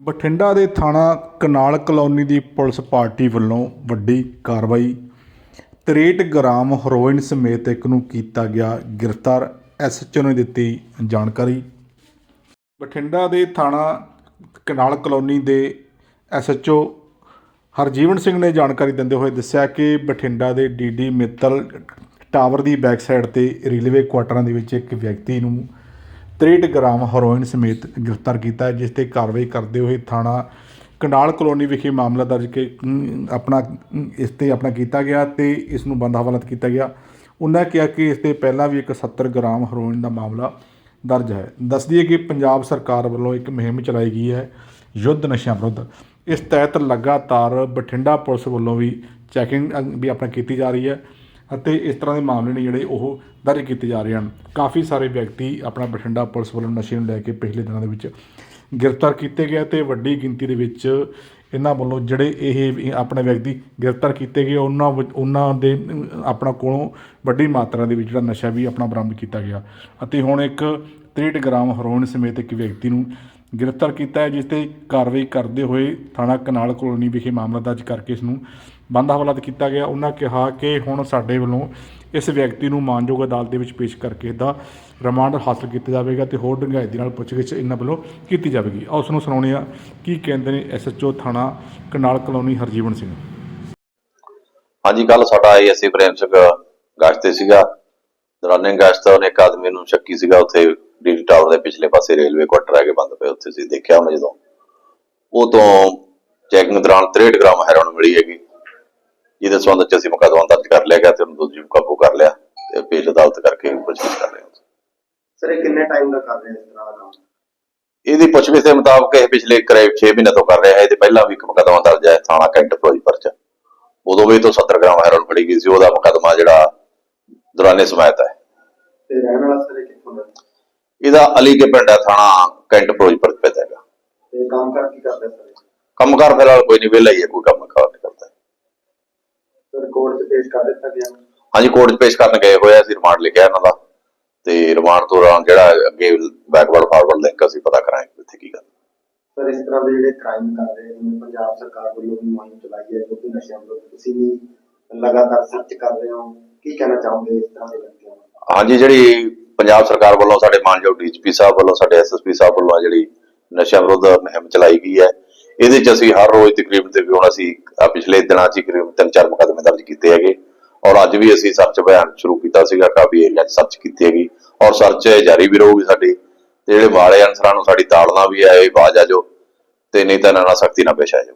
ਬਠਿੰਡਾ ਦੇ ਥਾਣਾ canal colony ਦੀ ਪੁਲਿਸ ਪਾਰਟੀ ਵੱਲੋਂ ਵੱਡੀ ਕਾਰਵਾਈ। 63 ਗ੍ਰਾਮ ਹੈਰੋਇਨ ਸਮੇਤ ਇੱਕ ਨੂੰ ਕੀਤਾ ਗਿਆ ਗ੍ਰਿਫਤਾਰ। ਐਸਐਚਓ ਨੇ ਦਿੱਤੀ ਜਾਣਕਾਰੀ। ਬਠਿੰਡਾ ਦੇ ਥਾਣਾ ਕਨਾਲ ਕਲੋਨੀ ਦੇ ਐਸਐਚਓ ਹਰਜੀਵਨ ਸਿੰਘ ਨੇ ਜਾਣਕਾਰੀ ਦਿੰਦੇ ਹੋਏ ਦੱਸਿਆ ਕਿ ਬਠਿੰਡਾ ਦੇ ਡੀਡੀ ਮਿੱਤਲ ਟਾਵਰ ਦੀ ਬੈਕ ਸਾਈਡ ਤੇ ਰੇਲਵੇ ਕੁਆਟਰਾਂ ਦੇ ਵਿੱਚ ਇੱਕ ਵਿਅਕਤੀ ਨੂੰ 63 ਗ੍ਰਾਮ ਹੈਰੋਇਨ ਸਮੇਤ ਗ੍ਰਿਫਤਾਰ ਕੀਤਾ ਹੈ, ਜਿਸ ਤੇ ਕਾਰਵਾਈ ਕਰਦੇ ਹੋਏ ਥਾਣਾ ਕੰਡਾਲ ਕਲੋਨੀ ਵਿਖੇ ਮਾਮਲਾ ਦਰਜ ਕੇ ਆਪਣਾ ਇਸ ਤੇ ਆਪਣਾ ਕੀਤਾ ਗਿਆ ਤੇ ਇਸ ਨੂੰ ਬੰਦ ਹਵਾਲਤ ਕੀਤਾ ਗਿਆ। ਉਹਨਾਂ ਕਿਹਾ ਕਿ ਇਸ ਤੇ ਪਹਿਲਾਂ ਵੀ ਇੱਕ 70 ਗ੍ਰਾਮ ਹੈਰੋਇਨ ਦਾ ਮਾਮਲਾ ਦਰਜ ਹੈ। ਦੱਸ ਦਈਏ ਕਿ ਪੰਜਾਬ ਸਰਕਾਰ ਵੱਲੋਂ ਇੱਕ ਮੁਹਿੰਮ ਚਲਾਈ ਗਈ ਹੈ ਯੁੱਧ ਨਸ਼ਿਆਂ ਵਿਰੁੱਧ। ਇਸ ਤਹਿਤ ਲਗਾਤਾਰ ਬਠਿੰਡਾ ਪੁਲਿਸ ਵੱਲੋਂ ਵੀ ਚੈਕਿੰਗ ਵੀ ਆਪਣਾ ਕੀਤੀ ਜਾ ਰਹੀ ਹੈ। ਅਤੇ ਇਸ ਤਰ੍ਹਾਂ ਦੇ ਮਾਮਲੇ ਨੇ ਜਿਹੜੇ ਉਹ ਦਰਜ ਕੀਤੇ ਜਾ ਰਹੇ ਹਨ। ਕਾਫੀ ਸਾਰੇ ਵਿਅਕਤੀ ਆਪਣਾ ਬਠਿੰਡਾ ਪੁਲਿਸ ਵੱਲੋਂ ਨਸ਼ੇ ਨੂੰ ਲੈ ਕੇ ਪਿਛਲੇ ਦਿਨਾਂ ਦੇ ਵਿੱਚ ਗ੍ਰਿਫਤਾਰ ਕੀਤੇ ਗਏ ਤੇ ਵੱਡੀ ਗਿਣਤੀ ਦੇ ਵਿੱਚ ਇਹਨਾਂ ਵੱਲੋਂ ਜਿਹੜੇ ਇਹ ਆਪਣੇ ਵਿਅਕਤੀ ਗ੍ਰਿਫਤਾਰ ਕੀਤੇ ਗਏ, ਉਹਨਾਂ ਵਿੱਚ- ਉਹਨਾਂ ਦੇ ਆਪਣਾ ਕੋਲੋਂ ਵੱਡੀ ਮਾਤਰਾ ਦੇ ਵਿੱਚ ਜਿਹੜਾ ਨਸ਼ਾ ਵੀ ਆਪਣਾ ਬਰਾਮਦ ਕੀਤਾ ਗਿਆ। ਅਤੇ ਹੁਣ ਇੱਕ 63 ਗ੍ਰਾਮ ਹੈਰੋਇਨ ਸਮੇਤ ਇੱਕ ਵਿਅਕਤੀ ਨੂੰ ਗ੍ਰਿਫਤਾਰ ਕੀਤਾ ਹੈ, ਜਿਸ ਤੇ ਕਾਰਵਾਈ ਕਰਦੇ ਹੋਏ ਥਾਣਾ ਕਨਾਲ ਕਲੋਨੀ ਵਿਖੇ ਮਾਮਲਾ ਦਰਜ ਕਰਕੇ ਇਸ ਨੂੰ ਬੰਦ ਹਵਾਲਾਤ ਕੀਤਾ ਗਿਆ। ਉਹਨਾਂ ਕਿਹਾ ਕਿ ਹੁਣ ਸਾਡੇ ਵੱਲੋਂ ਇਸ ਵਿਅਕਤੀ ਨੂੰ ਮਾਨਯੋਗ ਅਦਾਲਤ ਦੇ ਵਿੱਚ ਪੇਸ਼ ਕਰਕੇ ਇਹਦਾ ਰਿਮਾਂਡ ਹਾਸਲ ਕੀਤਾ ਜਾਵੇਗਾ ਤੇ ਹੋਰ ਡੂੰਘਾਈ ਦੇ ਨਾਲ ਪੁੱਛਗਿੱਛ ਇਹਨਾਂ ਵੱਲੋਂ ਕੀਤੀ ਜਾਵੇਗੀ। ਆਓ ਉਸ ਨੂੰ ਸੁਣਾਉਂਦੇ ਆ ਕੀ ਕਹਿੰਦੇ ਨੇ ਐਸਐਚਓ ਥਾਣਾ ਕਨਾਲ ਕਲੋਨੀ ਹਰਜੀਵਨ ਸਿੰਘ। ਹਾਂਜੀ ਕੱਲ ਸਾਡਾ ਆਈਐਸਸੀ ਪ੍ਰੇਮ ਸਿੰਘ ਗਸ਼ਤ ਸੀਗਾ। ਦੌਰਾਨੇ ਗਸ਼ਤ ਉਹਨੇ ਇੱਕ ਆਦਮੀ ਨੂੰ ਸ਼ੱਕੀ ਸੀਗਾ ਉੱਥੇ ਡੀਲ ਟਾਵਰ ਦੇ ਪਿਛਲੇ ਪਾਸੇ ਰੇਲਵੇ ਕੁਆਟਰ ਹੈਗੇ ਬੰਦ ਪਏ ਉੱਥੇ ਸੀ ਦੇਖਿਆ ਉਹਨੇ ਜਦੋਂ? ਉਹ ਤੋਂ ਚੈਕਿੰਗ ਦੌਰਾਨ 63 ਗ੍ਰਾਮ ਹੈਰੋਇਨ ਮਿਲੀ ਹੈਗੀ। ਜਿਹਦੇ ਸੰਬੰਧ ਚ ਅਸੀਂ ਮੁਕੱਦਮਾ ਦਰਜ ਕਰ ਲਿਆ ਗਿਆ ਤੇ ਉਹਨੂੰ ਦੂਜੀ ਨੂੰ ਕਾਬੂ ਕਰ ਲਿਆ ਤੇ ਪੇਸ਼ ਅਦਾਲਤ ਕਰਕੇ ਪੁੱਛਗਿੱਛ ਕਰ ਰਹੇ ਹਾਂ ਸਰ ਇਹ ਕਿੰਨੇ ਟਾਈਮ ਦਾ ਕਰ ਰਹੇ ਇਸ ਤਰ੍ਹਾਂ ਦਾ ਇਹਦੀ ਪੁੱਛਗਿੱਛ ਦੇ ਮੁਤਾਬਕ ਇਹ ਪਿਛਲੇ ਕਰੀਬ 6 ਮਹੀਨੇ ਤੋਂ ਕਰ ਰਿਹਾ ਹੈ। ਇਹਦੇ ਪਹਿਲਾਂ ਵੀ ਇੱਕ ਮੁਕੱਦਮਾ ਦਰਜ ਹੈ ਥਾਣਾ ਕੈਂਟ ਫਿਰੋਜ਼ਪੁਰ ਚ। ਉਦੋਂ ਵੀ ਤੋਂ 70 ਗ੍ਰਾਮ ਹੈਰੋਇਨ ਫੜੀ ਗਈ ਸੀ। ਉਹਦਾ ਮੁਕੱਦਮਾ ਜਿਹੜਾ ਦੌਰਾਨੇ ਸਮਾਇਤ ਹੈ। ਤੇ ਰਹਿਣ ਵਾਲਾ ਸਰ ਇਹ ਕਿੱਥੋਂ ਦਾ ਇਹਦਾ ਅਲੀ ਕੇ ਪਿੰਡ ਹੈ ਥਾਣਾ ਕੈਂਟ ਫਿਰੋਜ਼ਪੁਰ ਪੈਂਦਾ ਹੈਗਾ। ਤੇ ਕੰਮ ਕਰ ਕੀ ਕਰਦੇ ਸਰ? ਕੰਮਕਾਰ ਫਿਲਹਾਲ ਕੋਈ ਨਹੀਂ ਵਿਹਲਾ ਹੀ ਹੈ ਕੋਈ ਕੰਮ ਕਾਰ ਨਹੀਂ ਕਰਦਾ। ਸਰ ਕੋਰਟ 'ਚ ਪੇਸ਼ ਕਰ ਦਿੱਤਾ ਗਿਆ। ਹਾਂਜੀ ਕੋਰਟ 'ਚ ਪੇਸ਼ ਕਰਨ ਗਏ ਹੋਏ ਅਸੀਂ ਰਿਮਾਂਡ ਲਿਖਿਆ ਇਹਨਾਂ ਦਾ। ਤੇ ਰਿਮਾਂਡ ਦੌਰਾਨ ਜਿਹੜਾ ਅੱਗੇ ਬੈਕਵਰਡ ਫਾਰਵਰਡ ਲਿੰਕ ਅਸੀਂ ਪਤਾ ਕਰਾਂਗੇ ਕਿ ਇੱਥੇ ਕੀ ਗੱਲ। ਸਰ ਇਸ ਤਰ੍ਹਾਂ ਦੇ ਜਿਹੜੇ ਕ੍ਰਾਈਮ ਕਰ ਰਹੇ ਨੇ ਪੰਜਾਬ ਸਰਕਾਰ ਵੱਲੋਂ ਵੀ ਮੁਹਿੰਮ ਚਲਾਈ ਹੈ ਜੋ ਕਿ ਨਸ਼ਿਆਂ ਵਿਰੁੱਧ ਤੁਸੀਂ ਵੀ ਲਗਾਤਾਰ ਸਰਚ ਕਰ ਰਹੇ ਹੋ। ਕੀ ਕਹਿਣਾ ਚਾਹੋਗੇ ਇਸ ਤਰ੍ਹਾਂ ਦੇ ਵਿਅਕਤੀਆਂ ਨੂੰ? ਹਾਂਜੀ ਜਿਹੜੀ ਪੰਜਾਬ ਸਰਕਾਰ ਵੱਲੋਂ ਸਾਡੇ ਮਾਨਯੋਗ ਡੀਜੀਪੀ ਸਾਹਿਬ ਵੱਲੋਂ, ਸਾਡੇ ਐਸਐਸਪੀ ਸਾਹਿਬ ਵੱਲੋਂ ਜਿਹੜੀ ਨਸ਼ਾ ਵਿਰੁੱਧ ਮੁਹਿੰਮ ਚਲਾਈ ਗਈ ਹੈ। ਇਹਦੇ 'ਚ ਅਸੀਂ ਹਰ ਰੋਜ਼ ਤਕਰੀਬਨ ਤਕਰੀਬਨ ਅਸੀਂ ਪਿਛਲੇ ਦਿਨਾਂ 'ਚ ਕਰੀਬ ਤਿੰਨ ਚਾਰ ਮੁਕੱਦਮੇ ਦਰਜ ਕੀਤੇ ਹੈਗੇ। ਔਰ ਅੱਜ ਵੀ ਅਸੀਂ ਸਰਚ ਅਭਿਆਨ ਸ਼ੁਰੂ ਕੀਤਾ ਸੀਗਾ, ਕਾਫੀ ਏਰੀਆ 'ਚ ਸਰਚ ਕੀਤੀ ਹੈਗੀ। ਔਰ ਸਰਚ ਜਾਰੀ ਵੀ ਰਹੂਗੀ ਸਾਡੀ। ਤੇ ਜਿਹੜੇ ਮਾੜੇ ਅਨਸਰਾਂ ਨੂੰ ਸਾਡੀ ਤਾੜਨਾ ਵੀ ਹੈ, ਇਹ ਆਵਾਜ਼ ਆ ਜੋ। ਤੇ ਨਹੀਂ ਤਾਂ ਇਹਨਾਂ ਨਾਲ ਸਖਤੀ ਨਾਲ ਪੇਸ਼ ਆ ਜਾਓ